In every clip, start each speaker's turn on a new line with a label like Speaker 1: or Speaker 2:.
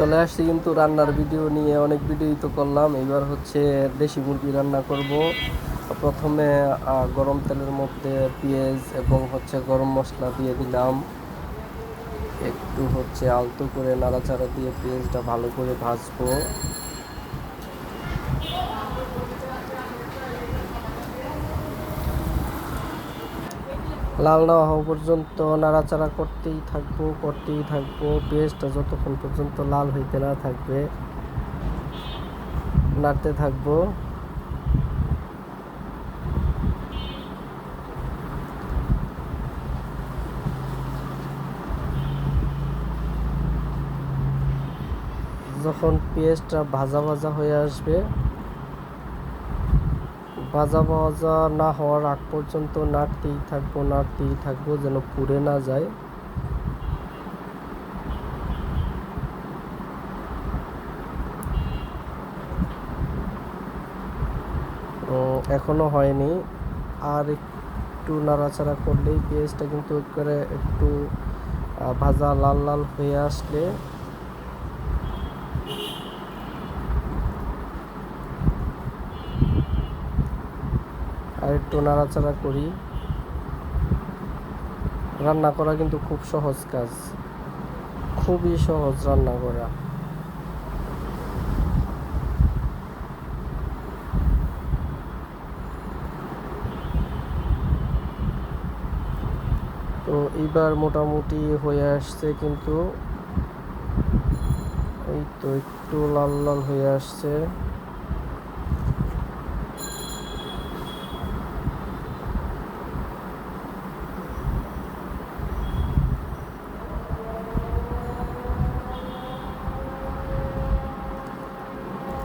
Speaker 1: চলে আসছি কিন্তু রান্নার ভিডিও নিয়ে অনেক ভিডিওই তো করলাম। এবার হচ্ছে দেশি মুরগি রান্না করব। প্রথমে গরম তেলের মধ্যে পেঁয়াজ এবং হচ্ছে গরম মশলা দিয়ে দিলাম। একটু হচ্ছে আলতো করে নাড়াচাড়া দিয়ে পেঁয়াজটা ভালো করে ভাজবো। লাল না হওয়া পর্যন্ত নাড়াচাড়া করতেই থাকব করতেই থাকব। পেঁয়াজটা যতক্ষণ পর্যন্ত লাল হইতে না থাকবে, নাড়তে থাকব। যখন পেঁয়াজটা ভাজা ভাজা হয়ে আসবে ভাজা ভাজা না হওয়ার আগ পর্যন্ত নাড়তেই থাকব নাড়তেই থাকব যেন পুড়ে না যায়। এখনও হয়নি। আর একটু নাড়াচাড়া করলেই পেঁয়াজটা কিন্তু করে একটু ভাজা লাল লাল হয়ে আসলে একটু নাড়াচাড়া করি। রান্না করা কিন্তু খুব সহজ কাজ। খুবই সহজ রান্না করা। তো এইবার মোটামুটি হয়ে আসছে কিন্তু, এই তো একটু লাল লাল হয়ে আসছে।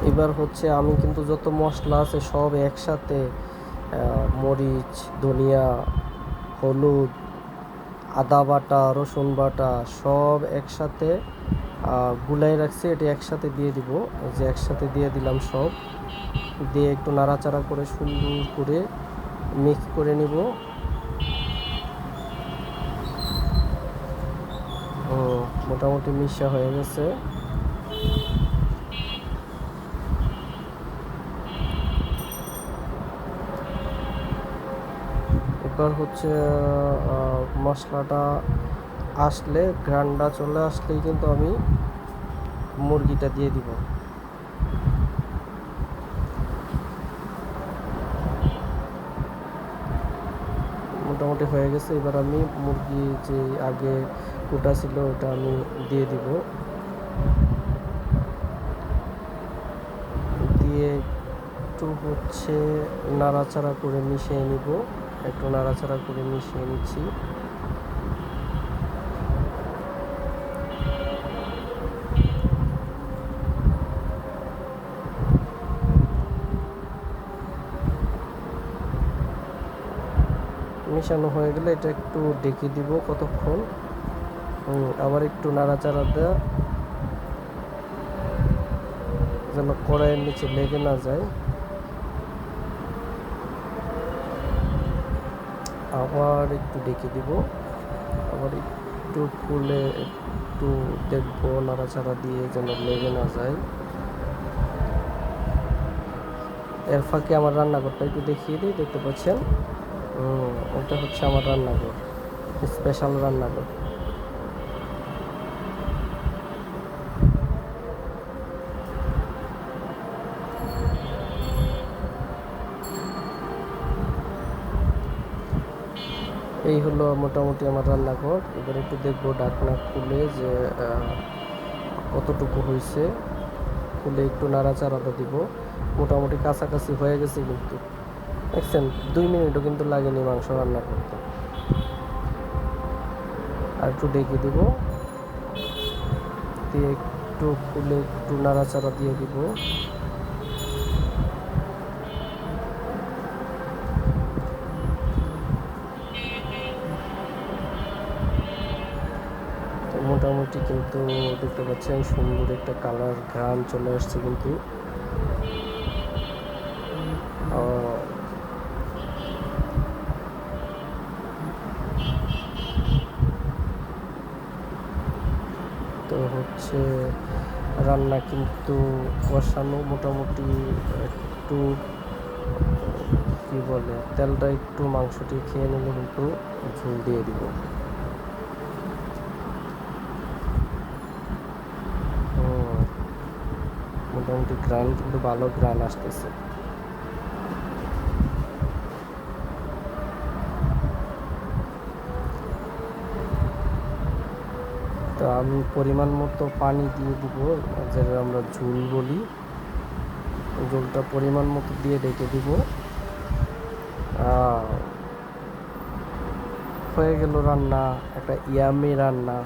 Speaker 1: এবার হচ্ছে আমি কিন্তু যত মশলা আছে সব একসাথে মরিচ, ধনিয়া, হলুদ, আদা বাটা, রসুন বাটা সব একসাথে গুলাই রাখছি, এটি একসাথে দিয়ে দিব। যে একসাথে দিয়ে দিলাম সব। দিয়ে একটু নাড়াচাড়া করে সুন্দর করে মিক্স করে নিব। মোটামুটি মিশা হয়ে গেছে। এবার হচ্ছে মশলাটা আসলে ঘ্রানটা চলে আসলেই কিন্তু আমি মুরগিটা দিয়ে দিব। মোটামুটি হয়ে গেছে, এবার আমি মুরগি যে আগে কুটা ছিল, ওটা আমি দিয়ে দিব। দিয়ে একটু হচ্ছে নাড়াচাড়া করে মিশিয়ে নিব। একটু নাড়াচাড়া করে মিশিয়ে নিচ্ছি। মিশানো হয়ে গেলে এটা একটু ডেকে দিব কতক্ষণ। আবার একটু নাড়াচাড়া দেওয়া যেন কড়াইয়ের নিচে লেগে না যায়। আবার একটু ডেকে দিব। আবার একটু ফুলে একটু দেখব, নাড়াচাড়া দিয়ে যেন লেগে না যায়। এর ফাঁকে আমার রান্নাঘরটা একটু দেখিয়ে দিই, দেখতে পাচ্ছেন? ওটা হচ্ছে আমার রান্নাঘর স্পেশাল রান্নাঘর। এই হলো মোটামুটি আমার রান্নাঘর এবার একটু দেখব ডাকনা খুলে যে কতটুকু হয়েছে। খুলে একটু নাড়াচাড়াটা দিব। মোটামুটি কাছাকাছি হয়ে গেছে কিন্তু। দেখছেন, দুই মিনিটও কিন্তু লাগেনি মাংস রান্না করতে। আর একটু ডেকে দিব। দিয়ে একটু খুলে একটু নাড়াচাড়া দিয়ে দিব। মোটামুটি কিন্তু দেখতে পাচ্ছেন সুন্দর একটা কালার ঘ্রাণ চলে আসছে কিন্তু। তো হচ্ছে রান্না কিন্তু কষানো মোটামুটি একটু, কি বলে, তেলটা একটু মাংসটি খেয়ে নিলে কিন্তু ঝোল দিয়ে দিব। মোটামুটি গ্রান কিন্তু ভালো গ্রান আসতেছে। তো আমি পরিমাণ মতো পানি দিয়ে দিব, যেটা আমরা ঝুল বলি। ঝুলটা পরিমাণ মতো দিয়ে রেখে দিব। হয়ে গেল রান্না, একটা ইয়ামি রান্না।